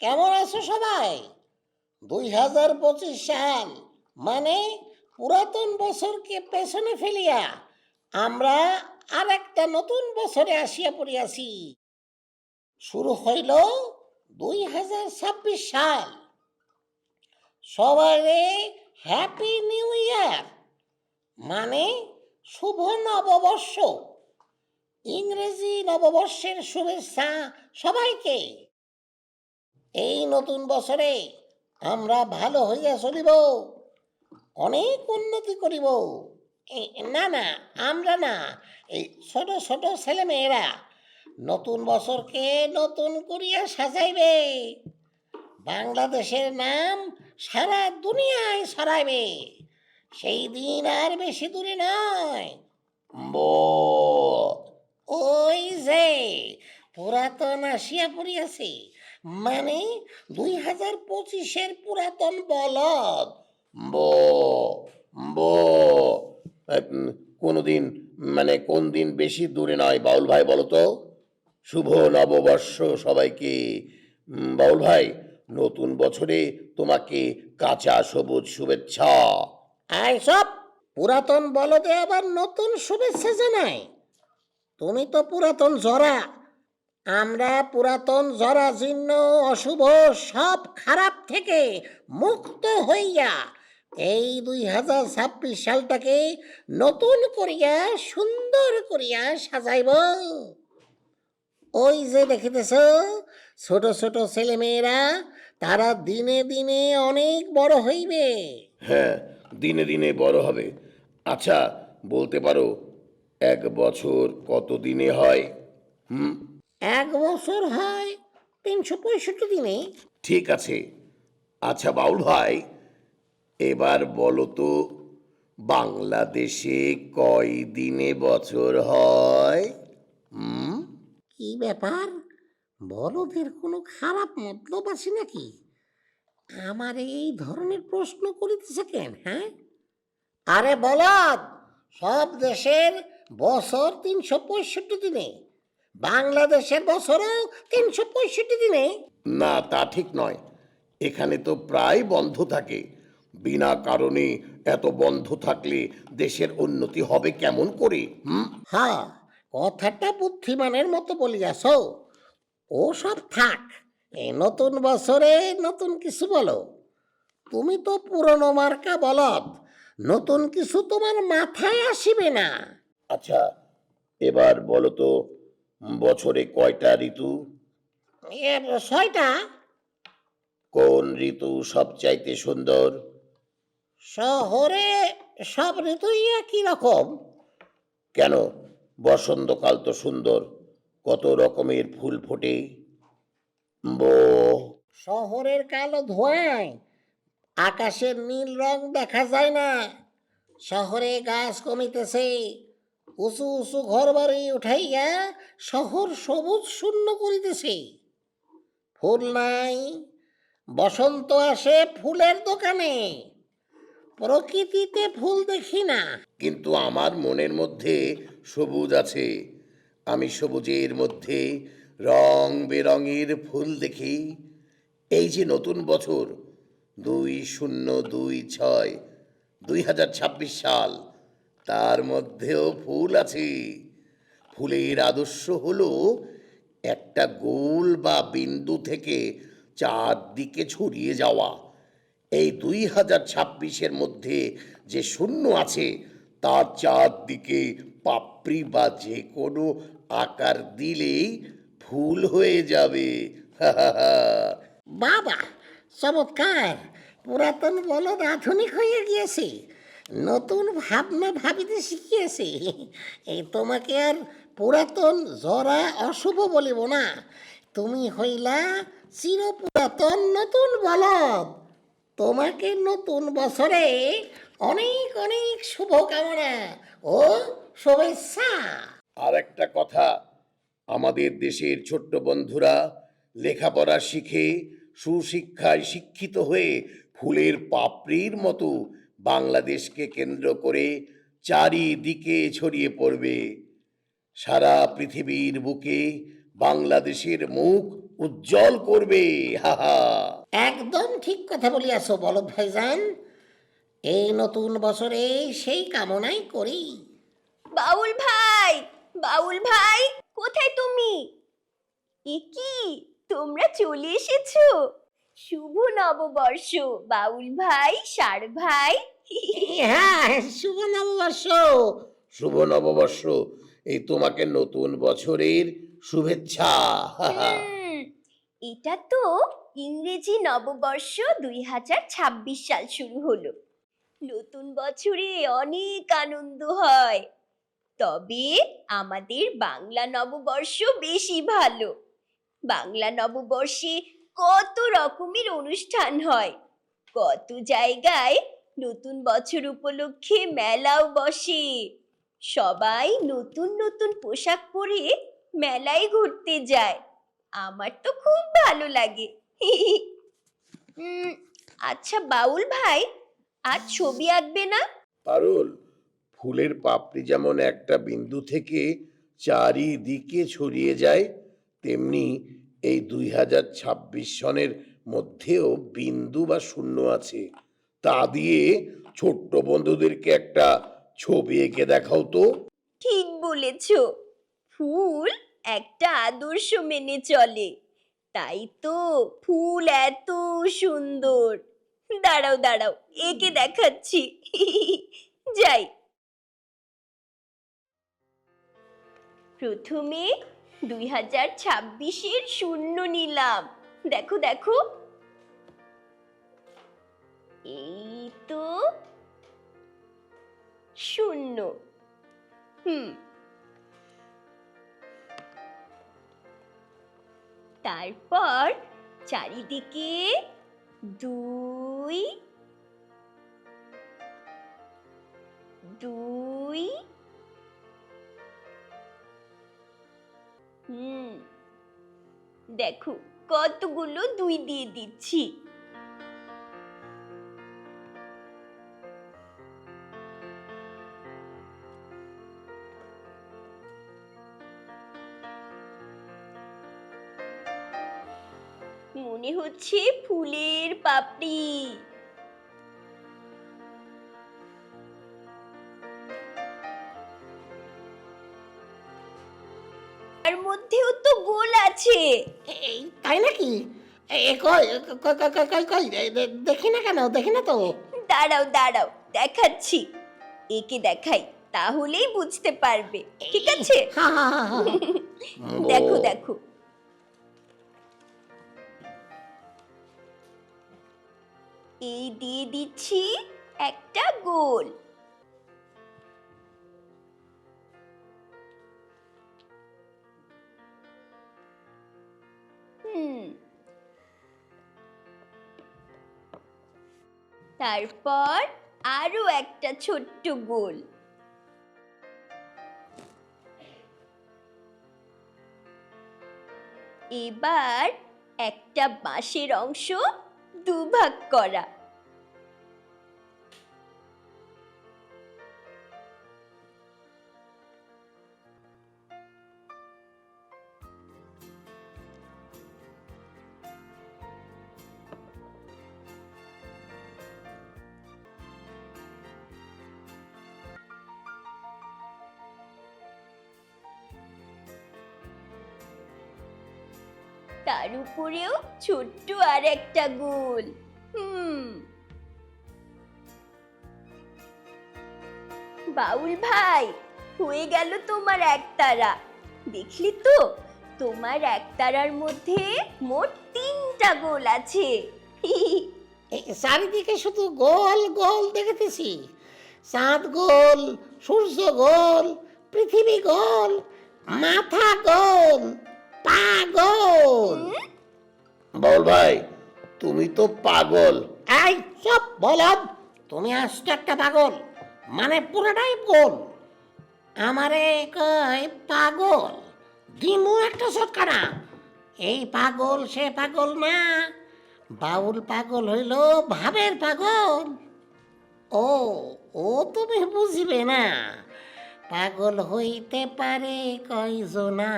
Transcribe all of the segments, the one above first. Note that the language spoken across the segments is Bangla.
কেমন আছো সবাই? দুই হাজার পঁচিশ সাল মানে পুরাতন বছরকে পেছনে ফেলিয়া আমরা আর একটা নতুন বছরে আসিয়া পড়িয়াছি। শুরু হইল দুই হাজার ছাব্বিশ সাল। সবাই হ্যাপি নিউ ইয়ার মানে শুভ নববর্ষ। ইংরেজি নববর্ষের শুভেচ্ছা সবাইকে। এই নতুন বছরে আমরা ভালো হইয়া চলিব, অনেক উন্নতি করিব। না না, আমরা না, এই ছোট ছোট ছেলেমেয়েরা নতুন বছরকে নতুন করিয়া সাজাইবে। বাংলাদেশের নাম সারা দুনিয়ায় ছড়াইবে। সেই দিন আর বেশি দূরে নয়। বো ওই যে পুরাতন আসিয়া পড়িয়াছে মানে দুই হাজার পঁচিশের পুরাতন বলদ। বো বো। মানে কোন দিন বেশি দূরে নয়, বাউল ভাই বলতো শুভ নববর্ষ সবাইকে। বাউল ভাই, নতুন বছরে তোমাকে কাঁচা সবুজ শুভেচ্ছা। আয় সব, পুরাতন বলদে আবার নতুন শুভেচ্ছা জানাই। তুমি তো পুরাতন জরা। আমরা পুরাতন জরা জীর্ণ, অশুভ, সব খারাপ থেকে মুক্ত হইয়া এই দুই হাজার ছাব্বিশ সালটাকে নতুন করিয়া, সুন্দর করিয়া সাজাইব। ওই যে দেখিতেছ, ছোট ছোট ছেলেমেয়েরা, তারা দিনে দিনে অনেক বড় হইবে। হ্যাঁ দিনে দিনে বড় হবে। আচ্ছা বলতে পারো এক বছর কত দিনে হয়? হুম? এক বছর হয় তিনশো পঁয়ষট্টি দিনে। ঠিক আছে। আচ্ছা বাউল ভাই এবার বলো তো বাংলাদেশে কয় দিনে বছর হয়? হুম? কি ব্যাপার? বলদের কোনো খারাপ মতলব আছে নাকি? আমার এই ধরনের প্রশ্ন করিতেছে কেন হ্যাঁ? আরে বলদ সব দেশের বছর তিনশো পঁয়ষট্টি দিনে। বাংলাদেশের বছরও তিনশো পঁয়ষট্টি দিনে। না তা ঠিক নয়। এখানে তো প্রায় বন্ধ থাকে। বিনা কারণে এত বন্ধ থাকলে দেশের উন্নতি হবে কেমন করে হ্যাঁ কথাটা বুদ্ধিমানের মতো বলিয়াছ। ও সব থাক এ নতুন বছরে নতুন কিছু বলো। তুমি তো পুরনো মার্কা বলদ নতুন কিছু তোমার মাথায় আসিবে না। আচ্ছা এবার বলো তো বছরে কয়টা ঋতু? ছয়টা। কোন ঋতু সবচাইতে সুন্দর? শহরে সব ঋতুই একই রকম। কেন? বসন্তকাল তো সুন্দর কত রকমের ফুল ফোটে? বো। শহরের কালো ধোঁয়ায় আকাশের নীল রং দেখা যায় না শহরে গাছ কমিতেছে উঁচু উঁচু ঘর বাড়ি উঠাইয়া শহর সবুজ শূন্য করিতেছে। ফুল নাই, বসন্ত আসে ফুলের দোকানে। প্রকৃতিতে ফুল দেখি না। কিন্তু আমার মনের মধ্যে সবুজ আছে। আমি সবুজের মধ্যে রং বেরঙের ফুল দেখি। এই যে নতুন বছর, দুই শূন্য দুই ছয়, দুই হাজার ছাব্বিশ সাল। তার মধ্যেও ফুল আছে। ফুলের আদর্শ হলো একটা গোল বা বিন্দু থেকে চারদিকে ছড়িয়ে যাওয়া। এই দুই হাজার ছাব্বিশের মধ্যে যে শূন্য আছে, তার চারদিকে পাপড়ি বা যে কোনো আকার দিলেই ফুল হয়ে যাবে। বাবা, চমৎকার! পুরাতন বলদ আধুনিক হয়ে গিয়েছে। নতুন ভাবনা ভাবিতে শিখিয়েছে। এই তোমাকে আর পুরাতন জরা অশুভ বলিব না। তুমি হইলা চির পুরাতন নতুন বলদ। তোমাকে নতুন বছরে অনেক অনেক শুভকামনা ও শুভেচ্ছা। আর একটা কথা, আমাদের দেশের ছোট্ট বন্ধুরা লেখাপড়া শিখে সুশিক্ষায় শিক্ষিত হয়ে ফুলের পাপড়ির মতো বাংলাদেশকে কেন্দ্র করে চারিদিকে ছড়িয়ে পড়বে। সারা পৃথিবীর বুকে বাংলাদেশের মুখ উজ্জ্বল করবে। হা হা। একদম ঠিক কথা বলিয়াছ বলদ ভাইজান। এই নতুন বছরে সেই কামনাই করি। বাউল ভাই বাউল ভাই কোথায় তুমি? এ কি তোমরা চলে এসেছ? শুভ নববর্ষ বাউল ভাই সার ভাই। হ্যাঁ শুভ নববর্ষ। শুভ নববর্ষ। এই তোমাকে নতুন বছরের শুভেচ্ছা। এটা তো ইংরেজি নববর্ষ দুই হাজার ছাব্বিশ সাল শুরু হলো। নতুন বছরে অনেক আনন্দ হয়। তবে আমাদের বাংলা নববর্ষ বেশি ভালো। বাংলা নববর্ষে কত রকমের অনুষ্ঠান হয় কত জায়গায় নতুন বছর উপলক্ষে মেলাও বসে। সবাই নতুন নতুন পোশাক পরে মেলায় ঘুরতে যায়। আমার তো খুব ভালো লাগে। আচ্ছা বাউল ভাই আজ ছবি আঁকবে না? পারুল, ফুলের পাপড়ি যেমন একটা বিন্দু থেকে চারিদিকে ছড়িয়ে যায়, তেমনি এই দুই হাজার ছাব্বিশ সনের মধ্যেও বিন্দু বা শূন্য আছে। তা দিয়ে ছোট্ট বন্ধুদেরকে একটা ছবি এঁকে দেখাও তো। ঠিক বলেছ। ফুল একটা আদর্শ মেনে চলে। তাই তো ফুল এত সুন্দর। দাঁড়াও দাঁড়াও, একে দেখাচ্ছি। যাই। প্রথমে দুই হাজার ছাব্বিশের শূন্য নিলাম। দেখো দেখো। এই তো শূন্য। হুম। তারপর চারিদিকে দুই দুই হুম। দেখো কতগুলো দুই দিয়ে দিচ্ছি। হচ্ছে ফুলের পাপড়ি। তার মধ্যেও তো গোল আছে। এই তাই নাকি? এ কই কই কই কই কই কই এ, দে- দেখি না কেন দেখি না তো। দাঁড়াও দাঁড়াও দেখাচ্ছি। একে দেখাই তাহলেই বুঝতে পারবে। ঠিক আছে? হা হা হা হা। দেখো দেখো। এই দিয়ে দিচ্ছি একটা গোল। তারপর আরও একটা ছোট্ট গোল। এবার একটা বাঁশের অংশ দুভাগ করা। তার উপরেও ছোট্ট আর একটা গোল। হুম। বাউল ভাই, হয়ে গেল তোমার একতারা। দেখলি তো, তোমার একতারার মধ্যে মোট তিনটা গোল আছে। চারিদিকে শুধু গোল গোল দেখেতেছি। চাঁদ গোল, সূর্য গোল, পৃথিবী গোল, মাথা গোল। পা গোল বল ভাই তুমি তো পাগল। এই সব বলদ তুমি আসছো একটা পাগল। মানে পুরোটাই গোল আমারে কয় পাগল। দিমু একটা সৎকারা এই পাগল সে পাগল না। বাউল পাগল হইল ভাবের পাগল। ও ও তুমি বুঝবে না। পাগল হইতে পারে কয় কয়জনা।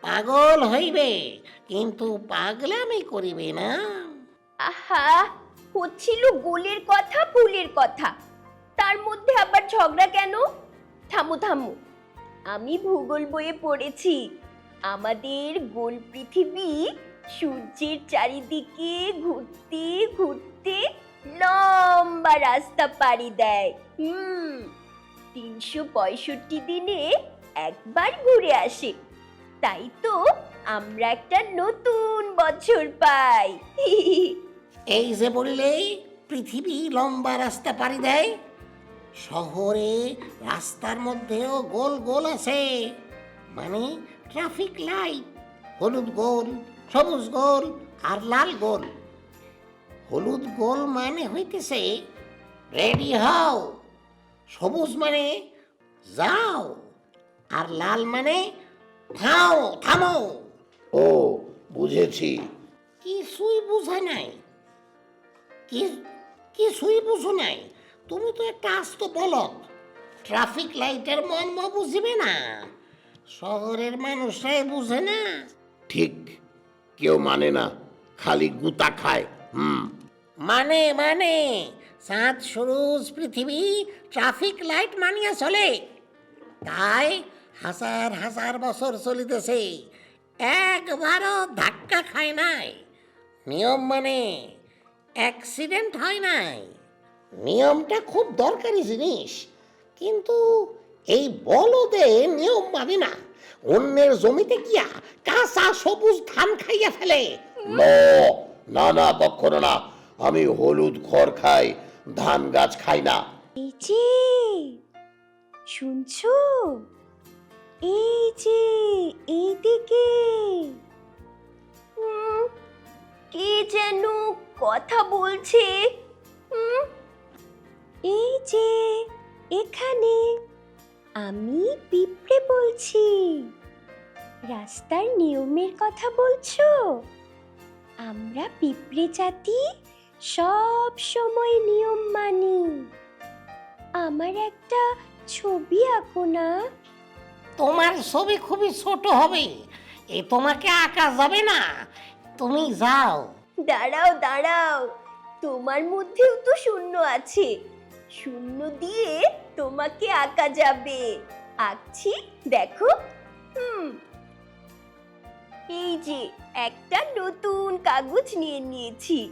পাগল হইবে, কিন্তু পাগলামি করিবে না। আহা, হচ্ছিল গোলের কথা, ফুলের কথা। তার মধ্যে আবার ঝগড়া কেন? থামো থামো। আমি ভূগোল বইয়ে পড়েছি। আমাদের গোল পৃথিবী সূর্যের চারিদিকে ঘুরতে ঘুরতে লম্বা রাস্তা পাড়ি দেয়। হুম, তিনশো পঁয়ষট্টি দিনে একবার ঘুরে আসে। তাই তো আমরা একটা নতুন বছর পাই। এই যে বলিলেই পৃথিবী লম্বা রাস্তা পাড়ি দেয়, শহরে রাস্তার মধ্যেও গোল গোল আছে মানে ট্রাফিক লাইট হলুদ গোল, সবুজ গোল আর লাল গোল। হলুদ গোল মানে হইতেছে রেডি হও, সবুজ মানে যাও আর লাল মানে থাও থামো। ও বুঝেছি। কিছুই বুঝে নাই? কি কিছুই বুঝো নাই? তুমি তো একটা আস্ত বলত ট্রাফিক লাইটের মর্ম বুঝিবে না। শহরের মানুষরাই বুঝে না। ঠিক কেউ মানে না খালি গুতা খায় হুম। মানে মানে চাঁদ সুরুজ পৃথিবী ট্রাফিক লাইট মানিয়া চলে। তাই হাজার হাজার বছর চলিতেছে একবারও ধাক্কা খায় নাই। নিয়ম মানে অ্যাক্সিডেন্ট হয় নাই। নিয়মটা খুব দরকারি জিনিস কিন্তু এই বলদে নিয়ম মানে না। অন্যের জমিতে গিয়া কাঁচা সবুজ ধান খাইয়া ফেলে। ন, না না কখনো না। আমি হলুদ খড় খাই ধান গাছ খাই না। এই যে শুনছো? এই যে, এইদিকে। কে যেন কথা বলছে? এই যে, এখানে। আমি পিঁপড়ে বলছি। রাস্তার নিয়মের কথা বলছো? আমরা পিঁপড়ে জাতি সব সময় নিয়ম মানি। আমার একটা ছবি আঁকো না। তোমার ছবি খুবই ছোট হবে। এ তোমাকে আঁকা যাবে না। তুমি যাও। দাঁড়াও দাঁড়াও। তোমার মধ্যেও তো শূন্য আছে। শূন্য দিয়ে তোমাকে আঁকা যাবে। আঁকছি, দেখো। হুম। এই যে, একটা নতুন কাগজ নিয়ে নিয়েছি।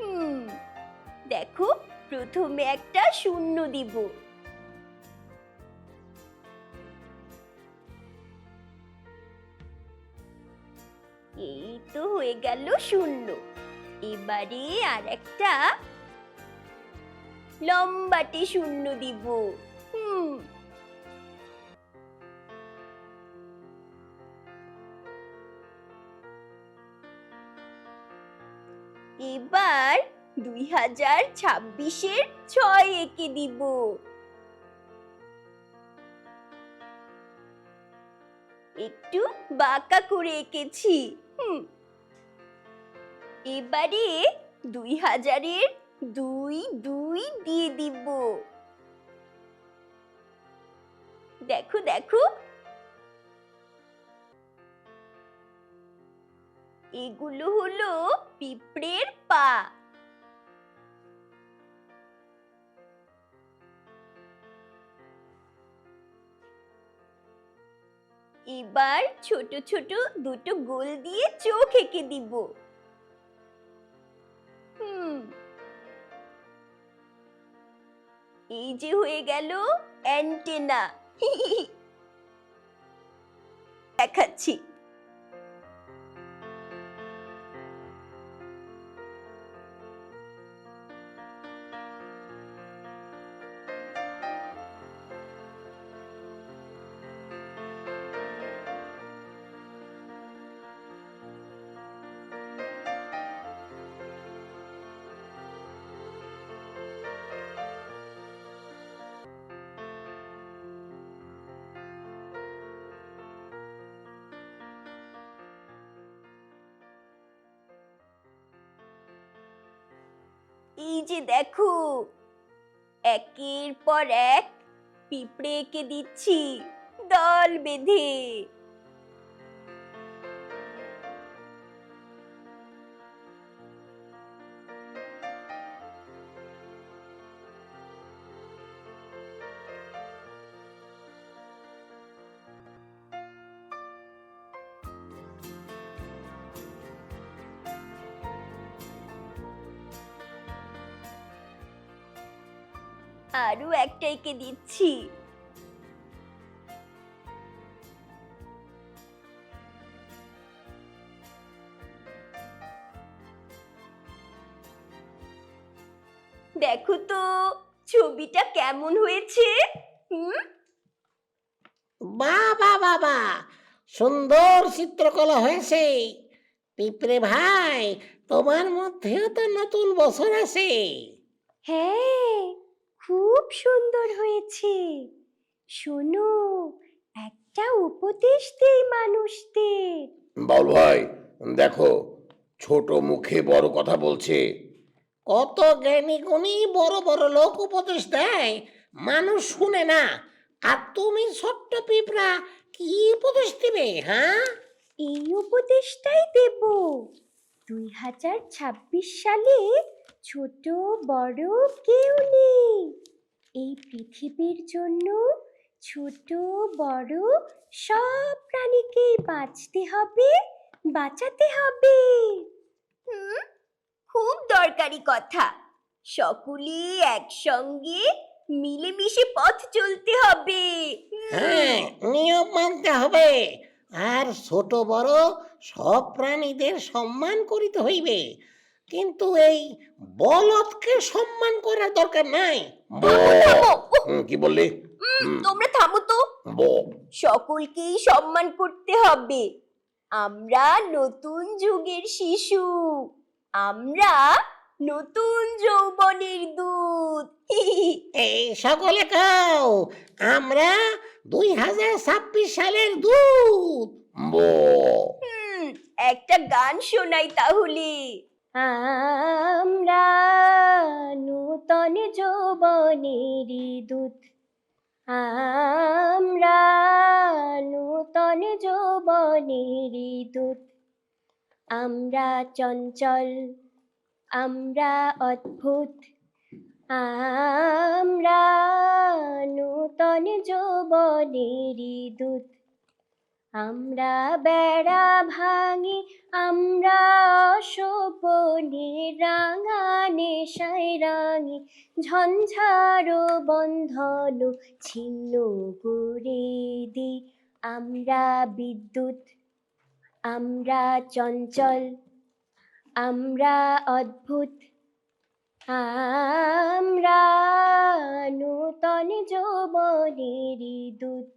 হুম। দেখো, প্রথমে একটা শূন্য দিব। এই তো হয়ে গেল শূন্য। এবারে আর একটা লম্বাটে শূন্য দিব। হুম। এবার দুই হাজার ছাব্বিশের ছয় এঁকে দিব। একটু বাঁকা করে এঁকেছি। এবারে দুই হাজারের দুই দুই দিয়ে দিব। দেখো দেখো। এগুলো হলো পিঁপড়ের পা। এবার ছোট ছোট দুটো গোল দিয়ে চোখ এঁকে দিব। হুম। এই যে হয়ে গেল অ্যান্টেনা। দেখাচ্ছি। এই যে দেখো একের পর এক পিঁপড়ে এঁকে দিচ্ছি দল বেঁধে। আরও একটা এঁকে দিচ্ছি। দেখো তো ছবিটা কেমন হয়েছে? হুম? বাবা বাবা সুন্দর চিত্রকলা হয়েছে। পিঁপড়ে ভাই তোমার মধ্যেও তো নতুন বছর আছে। হ্যাঁ খুব সুন্দর হয়েছে। শোনো একটা উপদেশ দেই মানুষদের। বাউল ভাই দেখো ছোট মুখে বড় কথা বলছে। কত জ্ঞানী গুণী বড় বড় লোক উপদেশ দেয় মানুষ শুনে না। আর তুমি ছোট্ট পিঁপড়া কি উপদেশ দিবে হ্যাঁ? এই উপদেশটাই দেব। দুই হাজার ছাব্বিশ সালে ছোট বড় কেউ নেই। এই পৃথিবীর জন্য ছোট বড় সব প্রাণীকেই বাঁচতে হবে বাঁচাতে হবে। হুম খুব দরকারি কথা। সকলে একসঙ্গে মিলেমিশে পথ চলতে হবে। হ্যাঁ নিয়ম মানতে হবে। আর ছোট বড় সব প্রাণীদের সম্মান করিতে হইবে। কিন্তু এই বলদকে সম্মান করার দরকার নাই। কি বললি? তোমরা থামো তো। সকলকেই সম্মান করতে হবে। আমরা নতুন যুগের শিশু। আমরা নতুন যৌবনের দূত। এই সকলে কাও আমরা দুই হাজার ছাব্বিশ সালের দূত। ব। একটা গান শোনাই তাহলে। আমরা নূতন যৌবনেরই দূত। আমরা নূতন যৌবনেরই দূত। আমরা চঞ্চল, আমরা অদ্ভুত। আমরা নূতন যৌবনেরই দূত। আমরা বেড়া ভাঙি, আমরা অশোভনে রাঙা নেশায় রাঙি ঝঞ্ঝারো বন্ধন ছিন্ন করে দি আমরা বিদ্যুৎ, আমরা চঞ্চল, আমরা অদ্ভুত। আমরা নূতন যৌবনেরই দূত।